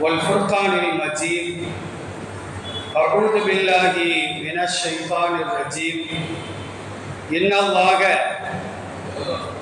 والفرقان المجيد أعوذ بالله من الشيطان الرجيم إن الله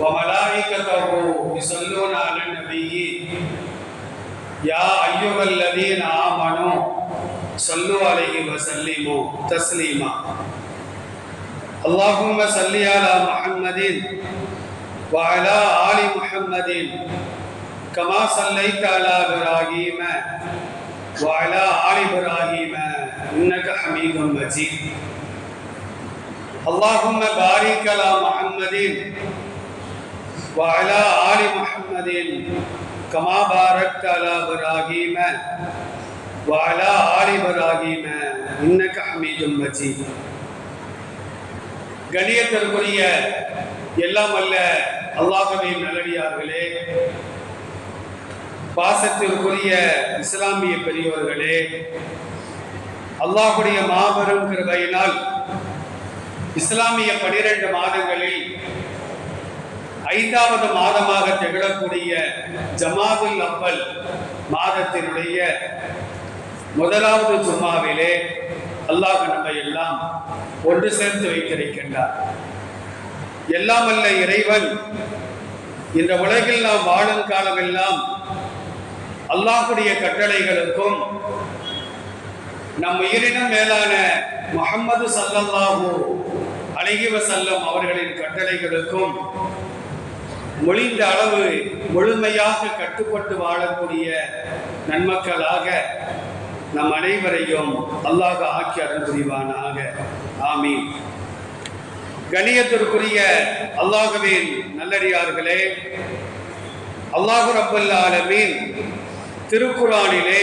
وملائكته يصلون على النبي يا أيها الذين آمنوا صلوا عليه وسلموا تسليما اللهم صل على محمد وعلى آل محمد كما صليت على إبراهيم وعلى آل إبراهيم إنك حميد مجيد اللهم بارك على محمد وعلى آل محمد كما باركت على إبراهيم وعلى آل إبراهيم إنك حميد مجيد கணியத்திற்குரிய எல்லாம் அல்ல அல்லாஹுவின் நல்லடியார்களே பாசத்திற்குரிய இஸ்லாமிய பெரியவர்களே அல்லாஹுடைய மாபெரும் கிருபையினால் இஸ்லாமிய பனிரெண்டு மாதங்களில் ஐந்தாவது மாதமாக திகழக்கூடிய ஜமாதுல் அப்பல் மாதத்தினுடைய முதலாவது ஜும்மாவிலே அல்லாஹ் நம்மை எல்லாம் ஒன்று சேர்த்து வைத்திருக்கின்றார். எல்லாம் அல்ல இறைவன் இந்த உலகில் நாம் வாழும் காலமெல்லாம் அல்லாஹுடைய கட்டளைகளுக்கும் நம் உயிரினம் மேலான முகம்மது சல்லல்லாஹு அழகிவ செல்லம் அவர்களின் கட்டளைகளுக்கும் மொழிந்த அளவு முழுமையாக கட்டுப்பட்டு வாழக்கூடிய நன்மக்களாக நம் அனைவரையும் அல்லாஹ் ஆக்கி அருள் புரிவானாக. ஆமீன். கணியத்திற்குரிய அல்லாஹுவின் நல்லடியார்களே அல்லாஹு ரப்பல் ஆலமீன் திருக்குறானிலே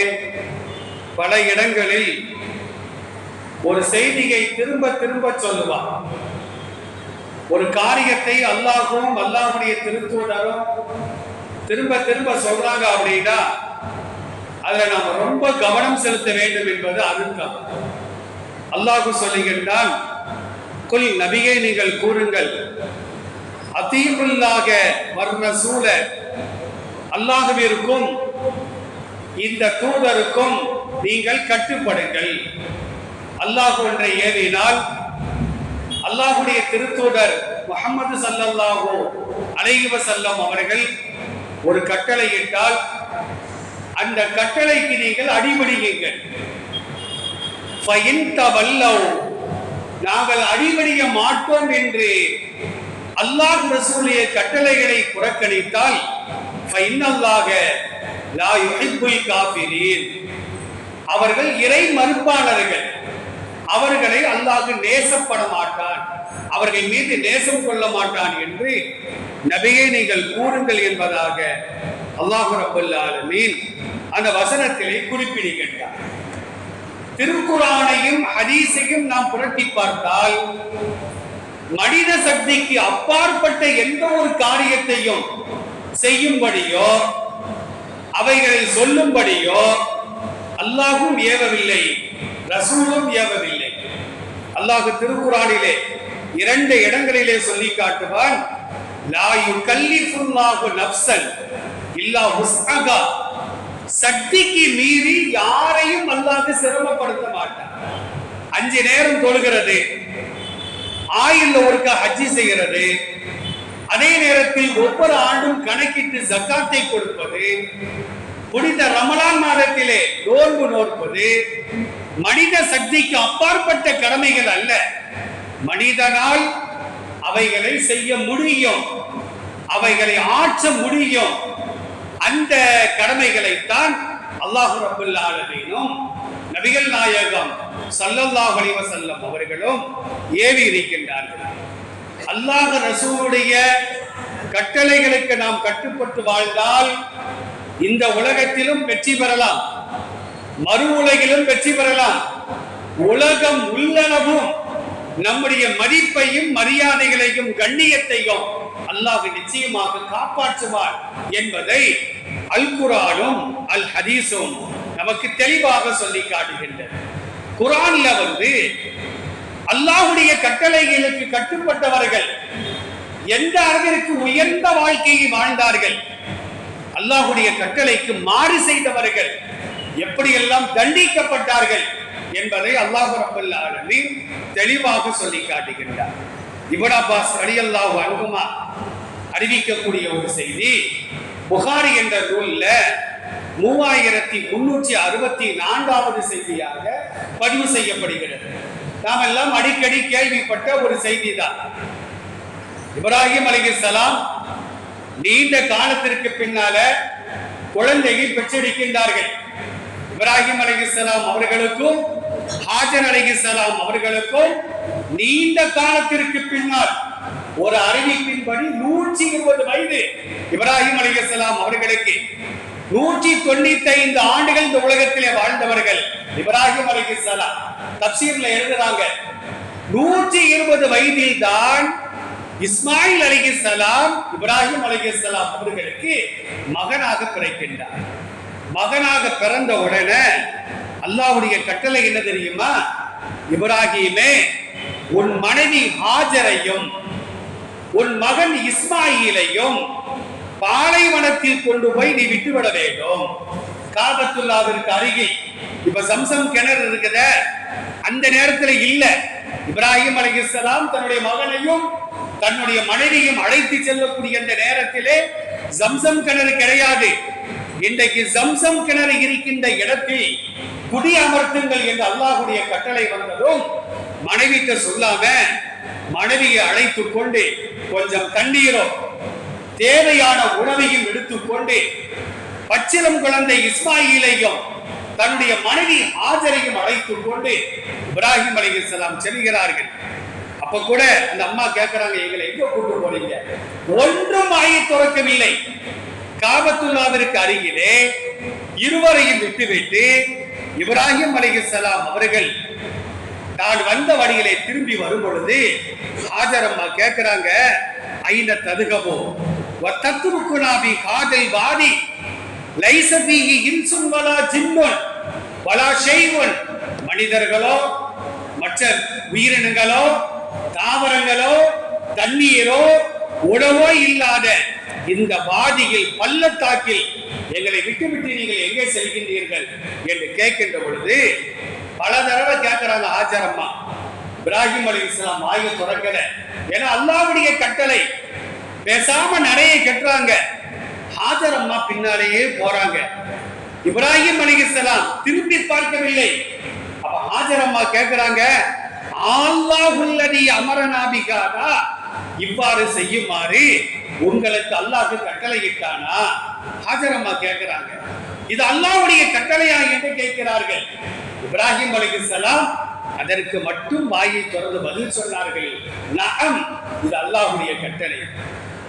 பல இடங்களில் ஒரு செய்தியை திரும்ப திரும்ப சொல்லுவார் ஒரு காரியத்தை அல்லாஹும் அல்லாஹுடைய திருத்துவதரும் திரும்ப திரும்ப சொல்றாங்க அப்படின்னா அதுல நாம ரொம்ப கவனம் செலுத்த வேண்டும் என்பது அதுதான் அல்லாஹு சொல்லுகின்றான் குல் நபியை நீங்கள் கூறுங்கள். அத்தீபுல்லாக வர்ண சூழ அல்லாஹுவிற்கும் இந்த தூதருக்கும் நீங்கள் கட்டுப்படுங்கள். அல்லாஹ் ஒன்றை ஏவினால் அல்லாஹுடைய திருத்தூதர் முகமது சல்லல்லாஹோ அலைவ செல்லம் அவர்கள் ஒரு கட்டளை இட்டால் அந்த கட்டளைக்கு நீங்கள் அடிபடியுங்கள் நாங்கள் அடிபடிய மாட்டோம் என்று அல்லாஹ் ரசூலிய கட்டளைகளை புறக்கணித்தால் அவர்கள் இறை மறுப்பாளர்கள். அவர்களை அல்லாஹ் நேசப்பட மாட்டான். அவர்கள் மீது நேசம் கொள்ள மாட்டான் என்று நபியை நீங்கள் கூறுங்கள் என்பதாக அல்லாஹு ரபுல் ஆலமீன் அந்த வசனத்திலே குறிப்பிடுகின்றார். திருக்குறானையும் ஹதீஸையும் நாம் புரட்டி பார்த்தால் மனித சக்திக்கு அப்பாற்பட்ட எந்த ஒரு காரியத்தையும் செய்யும்படியோ அவைகளை சொல்லும்படியோ அல்லாஹும் ஏவவில்லை ரசூலும் ஏவவில்லை. அல்லாஹு திருக்குறானிலே இரண்டு இடங்களிலே சொல்லி காட்டுவான் இல்லா உஸ்அகா சக்திக்கு மீறி யாரையும் அல்லாஹ் சிரமப்படுத்த மாட்டான். அஞ்சு நேரம் தொழுகிறது ஆயில்ல ஒருக்க ஹஜ்ஜி செய்கிறது அதே நேரத்தில் ஒவ்வொரு ஆண்டும் கணக்கிட்டு ஜக்காத்தை கொடுப்பது புனித ரமலான் மாதத்திலே நோன்பு நோற்பது மனித சக்திக்கு அப்பாற்பட்ட கடமைகள் அல்ல. மனிதனால் அவைகளை செய்ய முடியும். அவைகளை ஆற்ற முடியும். அந்த கடமைகளைத்தான் அல்லாஹு ரபுல் ஆலமீனும் நபிகள் நாயகம் சல்லல்லாஹ் அலிவசல்லம் அவர்களும் ஏவி இருக்கின்றார்கள் அல்லாஹ் ரசூலுடைய கட்டளைகளுக்கு நாம் கட்டுப்பட்டு வாழ்ந்தால் இந்த உலகத்திலும் வெற்றி பெறலாம். மறு உலகிலும் வெற்றி பெறலாம். உலகம் உள்ளளவும் நம்முடைய மதிப்பையும் மரியாதைகளையும் கண்ணியத்தையும் அல்லாஹ் நிச்சயமாக காப்பாற்றுவார் என்பதை அல் குரானும் அல் ஹதீஸும் நமக்கு தெளிவாக சொல்லி காட்டுகின்றது குரான்ல வந்து அல்லாஹுடைய கட்டளைகளுக்கு கட்டுப்பட்டவர்கள் எந்த அளவிற்கு உயர்ந்த வாழ்க்கையை வாழ்ந்தார்கள் அல்லாஹுடைய கட்டளைக்கு மாறு செய்தவர்கள் எப்படியெல்லாம் தண்டிக்கப்பட்டார்கள் என்பதை அல்லாஹ் ரப்பல் தெளிவாக சொல்லி காட்டுகின்றார். இப்னு அப்பாஸ் ரலியல்லாஹு அனுகுமா அறிவிக்கக்கூடிய ஒரு செய்தி புகாரி என்ற நூல்ல மூவாயிரத்தி முன்னூற்றி அறுபத்தி நான்காவது செய்தியாக பதிவு செய்யப்படுகிறது. நாம் எல்லாம் அடிக்கடி கேள்விப்பட்ட ஒரு செய்தி தான் இப்ராஹிம் அலைஹிஸ்ஸலாம் நீண்ட காலத்திற்கு பின்னால குழந்தையை பெற்றெடுக்கின்றார்கள். இப்ராஹிம் அலைஹிஸ்ஸலாம் அவர்களுக்கும் ஹாஜர் அலைஹிஸ்ஸலாம் அவர்களுக்கும் நீண்ட காலத்திற்கு பின்னால் ஒரு அறிவிப்பின்படி நூற்றி இருபது வயது இப்ராஹிம் அலைஹிஸ்ஸலாம் அவர்களுக்கு. நூற்றி தொண்ணூத்தி ஐந்து ஆண்டுகள் இந்த உலகத்திலே வாழ்ந்தவர்கள். இப்ராஹிம் அலைஹிஸ்ஸலாம் தப்சீர்ல எழுதுறாங்க நூற்றி இருபது வயதில் தான் இஸ்மாயில் அலிஹிஸ்ஸலாம் இப்ராஹிம் அலிஹிஸ்ஸலாம் அவர்களுக்கு மகனாக பிறக்கின்றார். மகனாக பிறந்த உடனே அல்லாஹ்வுடைய கட்டளை என்ன தெரியுமா? இப்ராஹிமே உன் மனைவி ஹாஜரையும் உன் மகன் இஸ்மாயிலையும் பாலைவனத்தில் கொண்டு போய் நீ விட்டுவிட வேண்டும். காபத்துல்லாவிற்கு அருகில் இப்ப சம்சம் கிணறு இருக்குத? அந்த நேரத்துல இல்ல. இப்ராஹிம் அலைஹிஸ்ஸலாம் தன்னுடைய மகனையும் தன்னுடைய மனைவியும் அழைத்து செல்லக்கூடிய அந்த நேரத்திலே சம்சம் கிணறு கிடையாது. இன்றைக்கு சம்சம் கிணறு இருக்கின்ற இடத்தில் குடி அமர்த்துங்கள் என்று அல்லாஹுடைய கட்டளை வந்ததும் மனைவிக்கு சொல்லாம மனைவியை அழைத்து கொண்டு கொஞ்சம் தண்ணீரோ தேவையான உணவையும் எடுத்துக்கொண்டு பச்சிலம் குழந்தை இஸ்மாயிலையும் தன்னுடைய மனைவி ஆஜரையும் அழைத்துக் கொண்டு இப்ராஹிம் அலைஹிஸ்ஸலாம் செல்கிறார்கள். அப்ப கூட அந்த அம்மா கேட்கறாங்க எங்களை எங்க கூட்டு போறீங்க ஒன்றும் ஆகி துறக்கவில்லை. காபத்துல்லாவிற்கு அருகிலே இருவரையும் விட்டுவிட்டு இப்ராஹிம் அலைஹிஸ்ஸலாம் அவர்கள் தான் வந்த வழியிலே திரும்பி வரும் பொழுது ஹாஜர் அம்மா கேட்கிறாங்க ஐன ததுகவோ வத்தத்துருக்குனாபி காதல் வாதி லைசபிஹி இன்சுன் வலா ஜின்னுன் வலா ஷைவுன். மனிதர்களோ மற்ற உயிரினங்களோ தாவரங்களோ தண்ணீரோ உணவோ இல்லாத இந்த வாதியில் பள்ளத்தாக்கில் எங்களை விட்டுவிட்டு நீங்கள் எங்கே செல்கின்றீர்கள் என்று கேட்கின்ற பொழுது பல தடவை கேட்கிறாங்க ஆச்சாரம்மா இப்ராஹிம் அலி இஸ்லாம் ஆய்வு துறக்கல. ஏன்னா அல்லாவுடைய கட்டளை பேசாம நிறைய கட்டுறாங்க. ஹாஜர் அம்மா பின்னாலேயே போறாங்க. இப்ராஹிம் அலிஹிஸ்ஸலாம் திரும்பி பார்க்கவில்லை. அப்ப ஹாஜர் அம்மா கேக்குறாங்க அல்லாஹுல்லதி அமரநாபிகாதா இவ்வாறு செய்யுமாறு உங்களுக்கு அல்லாஹ் கட்டளையிட்டானா? ஹாஜர் அம்மா கேக்குறாங்க. இது அல்லாஹ்வுடைய கட்டளையா என்று கேட்கிறார்கள். இப்ராஹிம் அலிஹிஸ்ஸலாம் அதற்கு மட்டும் வாயை திறந்து பதில் சொன்னார்கள். நகம் இது அல்லாஹுடைய கட்டளை.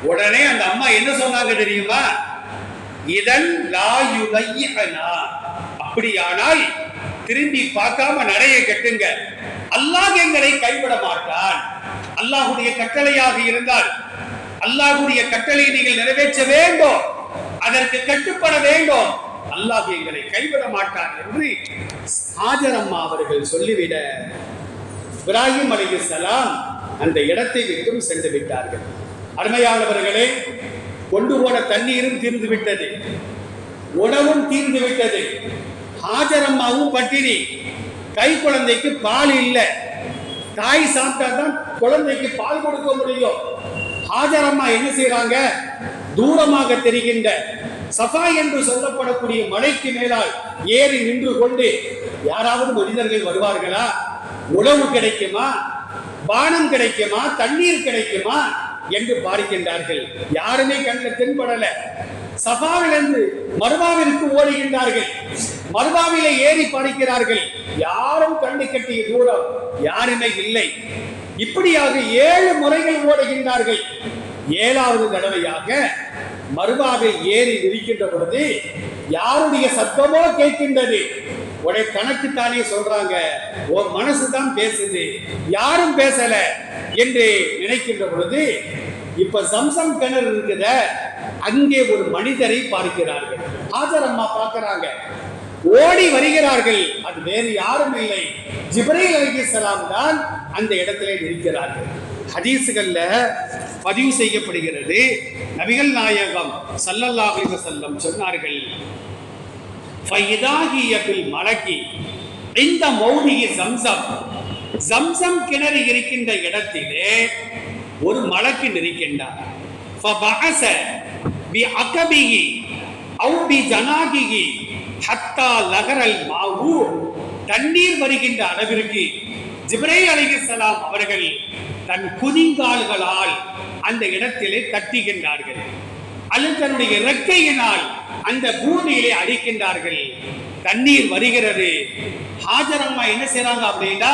உடனே அந்த அம்மா என்ன சொன்னாங்க தெரியுமா? இதன் லாயுதையனா அப்படியானால் திரும்பி பார்க்காம நடைய கட்டுங்க. அல்லாஹ் எங்களை கைவிட மாட்டான். அல்லாஹுடைய கட்டளையாக இருந்தால் அல்லாஹுடைய கட்டளையை நீங்கள் நிறைவேற்ற வேண்டும். அதற்கு கட்டுப்பட வேண்டும். அல்லாஹ் எங்களை கைவிட மாட்டான் என்று ஹாஜர் அவர்கள் சொல்லிவிட இப்ராஹிம் சலாம் அந்த இடத்தை விட்டும் சென்று விட்டார்கள். அருமையானவர்களே கொண்டு போன தண்ணீரும் தீர்ந்து விட்டது. உணவும் தீர்ந்து விட்டது. ஹாஜரம்மாவும் பட்டினி. கை குழந்தைக்கு பால் இல்லை. தாய் சாப்பிட்டா தான் குழந்தைக்கு பால் கொடுக்க முடியும். ஹாஜரம்மா என்ன செய்கிறாங்க தூரமாக தெரிகின்ற சஃபா என்று சொல்லப்படக்கூடிய மலைக்கு மேலால் ஏறி நின்று கொண்டு யாராவது மனிதர்கள் வருவார்களா? உணவு கிடைக்குமா? பானம் கிடைக்குமா? தண்ணீர் கிடைக்குமா? என்று பார்க்கின்றார்கள் யாருமே கண்ணில் தென்படல. சபாவிலிருந்து மருவாவிற்கு ஓடுகின்றார்கள். மருவாவிலே ஏறி பறிக்கிறார்கள் யாரும் கண்ணு கட்டிய தூரம் யாருமே இல்லை. இப்படியாக ஏழு முறைகள் ஓடுகின்றார்கள். ஏழாவது தடவையாக மருவாவில் ஏறி விரிக்கின்ற பொழுது யாருடைய சத்தமோ கேட்கின்றது. உடைய தனக்குத்தானே சொல்றாங்க. உன் மனசுதான் பேசுது. யாரும் பேசல என்று நினைக்கின்ற பொழுது இப்ப சம்சம் கிணறு இருக்குத அங்கே ஒரு மனிதரை பார்க்கிறார்கள். ஆஜர் அம்மா பார்க்கிறாங்க. ஓடி வருகிறார்கள். அது வேறு யாரும் இல்லை. ஜிப்ரைல் அலைஹிஸ்ஸலாம் தான் அந்த இடத்திலே இருக்கிறார்கள் ஹதீசுகள்ல பதிவு செய்யப்படுகிறது. நபிகள் நாயகம் ஸல்லல்லாஹு அலைஹி சொன்னார்கள் ஃபைதாகிய பில் மலக்கி இந்த மௌனிகி சம்சம் சம்சம் கிணறு இருக்கின்ற இடத்திலே ஒரு மலக்கு இருக்கின்றார் ஃபபஅஸ பி அகபிஹி அவு பி ஜனாகிஹி ஹத்தா லகரல் மாவு தண்ணீர் வருகின்ற அளவிற்கு ஜிப்ரே அலிகலாம் அவர்கள் தன் குதிங்கால்களால் அந்த இடத்திலே தட்டுகின்றார்கள். அல்லது தன்னுடைய இறக்கையினால் அந்த பூமியிலே அடிக்கின்றார்கள். தண்ணீர் வருகிறது. ஹாஜரம்மா என்ன செய்றாங்க அப்படின்னா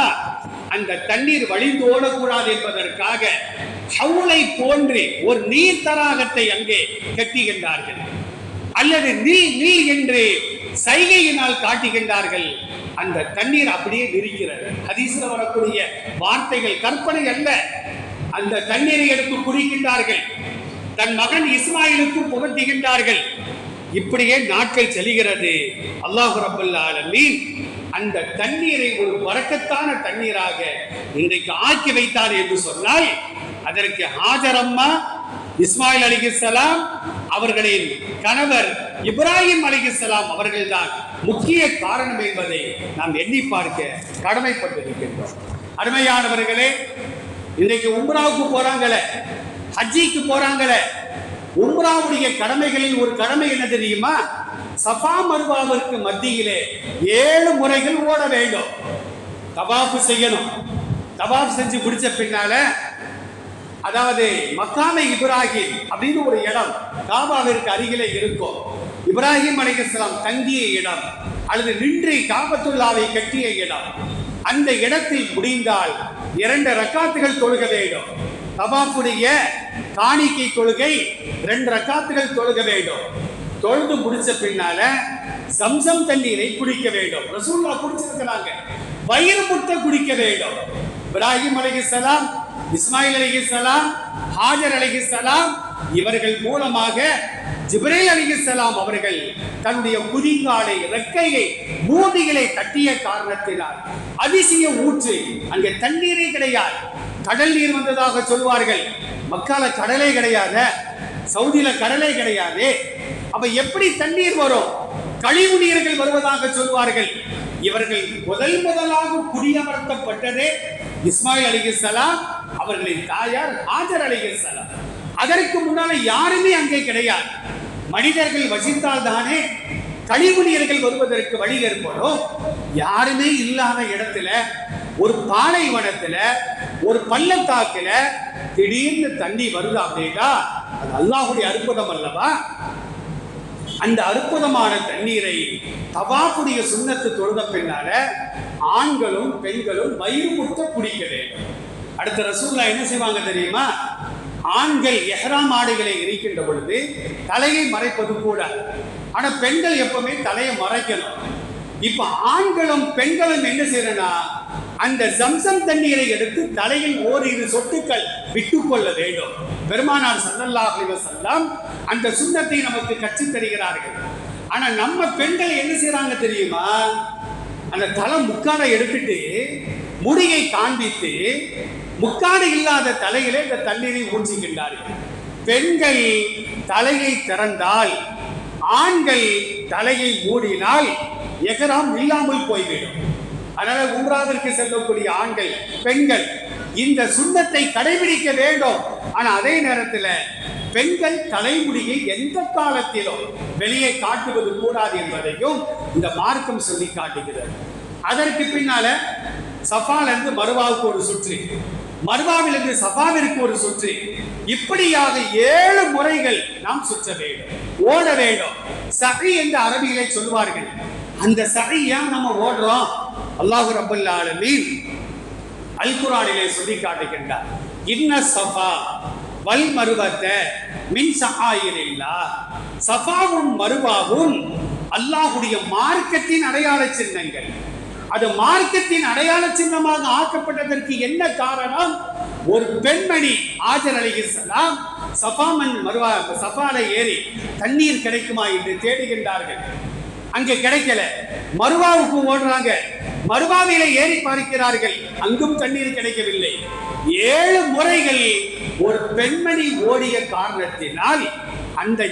அந்த தண்ணீர் வழிந்து ஓடக்கூடாது என்பதற்காக சவுளை போன்று ஒரு நீர் தராகத்தை அங்கே கட்டுகின்றார்கள் அல்லது நீ நீ என்று சைகையினால் காட்டுகின்றார்கள். அந்த தண்ணீர் அப்படியே விரிக்கிறது ஹதீஸ்ல வரக்கூடிய வார்த்தைகள் கற்பனை அல்ல. அந்த தண்ணீரை எடுத்து குடிக்கின்றார்கள். தன் மகன் இஸ்மாயிலுக்கு புகட்டுகின்றார்கள். இப்படியே நாட்கள் செல்கிறது. அல்லாஹ் ரபுல் ஆலமீன் அந்த தண்ணீரை ஒரு வரக்கத்தான தண்ணீராக இன்றைக்கு ஆக்கி வைத்தார் என்று சொன்னால் அதற்கு ஹாஜரம்மா இஸ்மாயில் அலிகிஸ்லாம் அவர்களின் கணவர் இப்ராஹிம் அலிகிஸ்லாம் அவர்கள்தான் முக்கிய காரணம் என்பதை நாம் எண்ணி பார்க்க கடமைப்பட்டிருக்கின்றோம். அருமையானவர்களே இன்றைக்கு உம்ராவுக்கு போறாங்களே ஹஜ்ஜிக்கு போறாங்களே உம்ராவுடைய கடமைகளில் ஒரு கடமை என்ன தெரியுமா? சஃபா மருவாவிற்கு மத்தியிலே ஏழு முறைகள் ஓட வேண்டும். தவாஃபு செய்யணும். தவாஃப் செஞ்சு முடிச்ச பின்னால அதாவது மக்காமை இப்ராஹிம் அப்படின்னு ஒரு இடம் காபாவிற்கு அருகிலே இருக்கும். இப்ராஹிம் அலைஹிஸ்ஸலாம் தங்கிய இடம் அல்லது நின்று காபத்துல்லாவை கட்டிய இடம். அந்த இடத்தில் முடிந்தால் இரண்டு ரக்காத்துகள் தொழுக வேண்டும். தவாஃபுடைய காணிக்கை தொழுகை ரெண்டு ரக்காத்துகள் தொழுக வேண்டும். தொழுது முடிச்ச பின்னால சம்சம் தண்ணீரை குடிக்க வேண்டும். ரசூல்லா குடிச்சிருக்கிறாங்க. வயிறு முட்ட குடிக்க வேண்டும். இப்ராஹிம் அலைஹிஸ்ஸலாம் இஸ்மாயில் அலைஹிஸ்ஸலாம் ஹாஜர் அலைஹிஸ்ஸலாம் இவர்கள் மூலமாக ஜிப்ரேல் அலைஹிஸ்ஸலாம் அவர்கள் தன்னுடைய குதிங்காலை ரெக்கையை பூமிகளை தட்டிய காரணத்தினால் அதிசய ஊற்று அங்கே தண்ணீரே கிடையாது. கடல் நீர் வந்ததாக சொல்வார்கள். மக்கால கடலே கிடையாது சவுதியில கடலே கிடையாது. அப்ப எப்படி தண்ணீர் வரும்? கழிவு நீர்கள் வருவதாக சொல்வார்கள். இவர்கள் முதல் முதலாக குடியமர்த்தப்பட்டதே இஸ்மாயில் அலிகலாம் அவர்களின் தாயார் ஹாஜர் அலிகலாம் அதற்கு முன்னால யாருமே அங்கே கிடையாது. மனிதர்கள் வசித்தால் தானே கழிவு நீர்கள் வருவதற்கு வழி ஏற்படும். யாருமே இல்லாத இடத்துல ஒரு பாலைவனத்துல ஒரு பள்ளத்தாக்குல திடீர்னு தண்ணி வருது அப்படின்னா அது அல்லாஹுடைய அற்புதம் அல்லவா? அந்த அற்புதமான தண்ணீரை தவாப்புடைய சுண்ணத்து தொழுத பின்னால ஆண்களும் பெண்களும் வயிறு முட்ட குடிக்க வேண்டும். அடுத்த ரசூல்லா என்ன செய்வாங்க தெரியுமா? ஆண்கள் எஹ்ராம் ஆடைகளை இருக்கின்ற பொழுது தலையை மறைப்பது கூட. ஆனா பெண்கள் எப்பவுமே தலையை மறைக்கணும். இப்ப ஆண்களும் பெண்களும் என்ன செய்யறனா அந்த ஜம்சம் தண்ணீரை எடுத்து தலையில் ஓரிரு சொட்டுக்கள் விட்டுக்கொள்ள வேண்டும். பெருமானார் சல்லல்லா செல்லாம் அந்த சுண்ணத்தை நமக்கு கற்று தருகிறார்கள். ஆனா நம்ம பெண்கள் என்ன செய்யறாங்க தெரியுமா? அந்த தலை முக்காடை எடுத்துட்டு முடியை காண்பித்து முக்காடு இல்லாத தலையிலே இந்த தண்ணீரை ஊற்றிக்கின்றார்கள் பெண்கள் தலையை திறந்தால் ஆண்கள் தலையை மூடினால் எகராம் இல்லாமல் போய்விடும். அதனால உம்ராவிற்கு செல்லக்கூடிய ஆண்கள் பெண்கள் இந்த சுண்ணத்தை கடைபிடிக்க வேண்டும். ஆனா அதே நேரத்தில் பெண்கள் தலைமுடியை எந்த காலத்திலும் வெளியே காட்டுவது கூடாது என்பதையும் இந்த மார்க்கம் சொல்லி காட்டுகிறது. அதற்கு பின்னால சஃபாலிருந்து மருவாவுக்கு ஒரு சுற்று மருவாவிலிருந்து சஃபாவிற்கு ஒரு சுற்று இப்படியாக ஏழு முறைகள் நாம் சுற்ற வேண்டும் ஓட வேண்டும். சகை என்று அரபிகளை சொல்வார்கள் அந்த சகை ஏன் நம்ம ஓடுறோம். அல்லாஹு ரபுல் ஆலமீன் அல் குரானிலே சொல்லி காட்டுகின்றார் இன்ன சஃபா வல் மருவத்த மின் சஹாயிரில்லா. சஃபாவும் மருவாவும் அல்லாஹுடைய மார்க்கத்தின் அடையாள சின்னங்கள். அது மார்க்கத்தின் அடையாள சின்னமாக ஆக்கப்பட்டதற்கு என்ன காரணம்? ஒரு பெண்மணி ஆஜர் அலைஹிஸ்ஸலாம் சஃபாமன் மருவா சஃபால ஏறி தண்ணீர் கிடைக்குமா என்று தேடுகின்றார்கள். அங்கே கிடைக்கல. மருவாவுக்கு ஓடுறாங்க. மருவாவில ஏறி பார்க்கிறார்கள். அங்கும் தண்ணீர் கிடைக்கவில்லை. ஏழு முறைகள் ஒரு பெண்மணி ஓடிய காரணத்தினால் அந்த